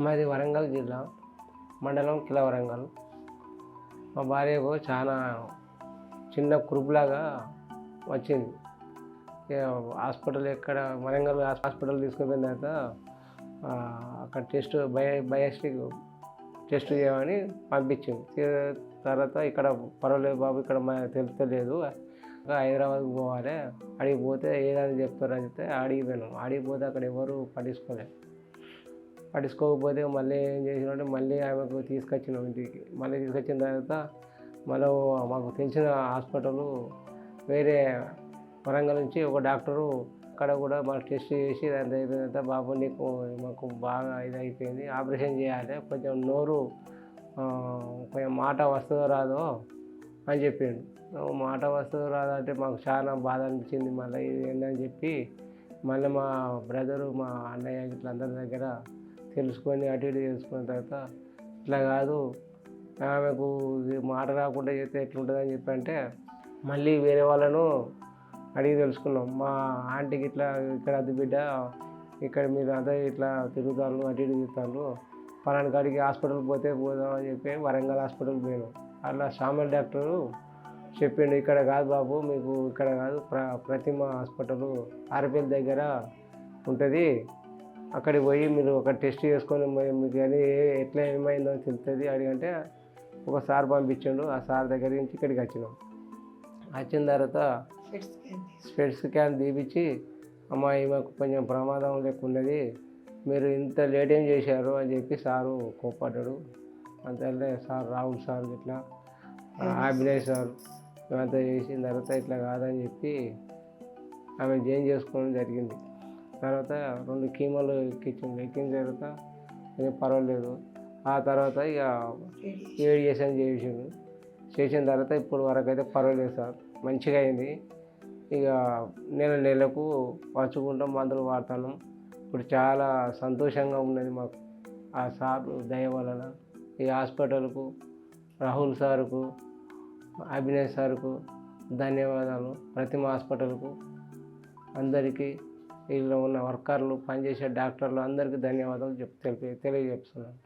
మాది వరంగల్ జిల్లా. మండలం కిల వరంగల్. మా భార్యకు చాలా చిన్న కురుపులాగా వచ్చింది. హాస్పిటల్ ఎక్కడ వరంగల్ హాస్పిటల్ తీసుకుపోయిన తర్వాత అక్కడ టెస్ట్ బయో బయోస్టిక్ టెస్ట్ చేయమని పంపించింది. తర్వాత ఇక్కడ పర్వాలేదు బాబు ఇక్కడ మా తెలుస్తలేదు హైదరాబాద్కి పోవాలి. అడిగి పోతే ఏదని చెప్తారు అని చెప్తే ఆడిగిపోయినాం ఆడిగిపోతే అక్కడ ఎవరు పట్టించుకోలేదు. పట్టించుకోకపోతే మళ్ళీ ఏం చేసినామంటే మళ్ళీ ఆమెకు తీసుకొచ్చినాం ఇంటికి. మళ్ళీ తీసుకొచ్చిన తర్వాత మళ్ళీ మాకు తెలిసిన హాస్పిటల్ వేరే వరంగల్ నుంచి ఒక డాక్టరు అక్కడ కూడా మాకు టెస్ట్ చేసి దాని అయిపోయిన తర్వాత బాబు నీకు మాకు బాగా ఇది అయిపోయింది ఆపరేషన్ చేయాలి కొంచెం నోరు కొంచెం మాట వస్తుందో రాదో అని చెప్పిండు. మాట వస్తుందో రాదో అంటే మాకు చాలా బాధ అనిపించింది మళ్ళీ ఇది ఏంటని చెప్పి మళ్ళీ మా బ్రదరు మా అన్నయ్య ఇట్లందరి దగ్గర తెలుసుకొని అటు ఇటు తెలుసుకున్న తర్వాత ఇట్లా కాదు ఆమెకు మాట రాకుండా చేస్తే ఎట్లుంటుందని చెప్పి అంటే మళ్ళీ వేరే వాళ్ళను అడిగి తెలుసుకున్నాం. మా ఆంటీకి ఇట్లా ఇక్కడ అది బిడ్డ ఇక్కడ మీరు అదే ఇట్లా తిరుగుతారు అటు ఇటు తిరుగుతారు పలానా కాడికి హాస్పిటల్కి పోతే పోదాం అని చెప్పి వరంగల్ హాస్పిటల్కి పోయాను. అలా సామల్ డాక్టరు చెప్పిండు ఇక్కడ కాదు బాబు మీకు ఇక్కడ కాదు ప్ర ప్రతిమ హాస్పిటల్ ఆర్పిఎల్ దగ్గర ఉంటుంది. అక్కడికి పోయి మీరు ఒక టెస్ట్ చేసుకొని మీకు అది ఎట్లా ఏమైందో తెలుస్తుంది. అడిగంటే ఒక సార్ పంపించిండు. ఆ సార్ దగ్గర నుంచి ఇక్కడికి వచ్చినాం. వచ్చిన తర్వాత స్పెట్స్ క్యాన్ తీపిచ్చి అమ్మాయి మాకు కొంచెం ప్రమాదం లేకున్నది మీరు ఇంత లేట్ ఏం చేశారు? అని చెప్పి సారు కోప్పడ్డాడు. అంతే సార్ రాహుల్ సార్ ఇట్లా అభినయ్ సార్ ఇవంతా చేసిన తర్వాత ఇట్లా కాదని చెప్పి ఆమె జాయిన్ చేసుకోవడం జరిగింది. తర్వాత రెండు కీమోలు ఎక్కించింది. ఎక్కిన తర్వాత కొంచెం పర్వాలేదు. ఆ తర్వాత ఇక రేడియేషన్ చేసిండు. చేసిన తర్వాత ఇప్పుడు వరకు అయితే పర్వాలేదు సార్. మంచిగా అయింది. ఇక నెల నెలకు వచ్చుకుంటాం మందులు వాడతాను. ఇప్పుడు చాలా సంతోషంగా ఉన్నది మాకు. ఆ సార్ దయ వలన ఈ హాస్పిటల్కు రాహుల్ సార్కు అభినయ్ సార్కు ధన్యవాదాలు. ప్రతిమ హాస్పిటల్కు అందరికీ వీళ్ళు ఉన్న వర్కర్లు పనిచేసే డాక్టర్లు అందరికీ ధన్యవాదాలు చెప్ తెలిపి తెలియజేస్తున్నాను.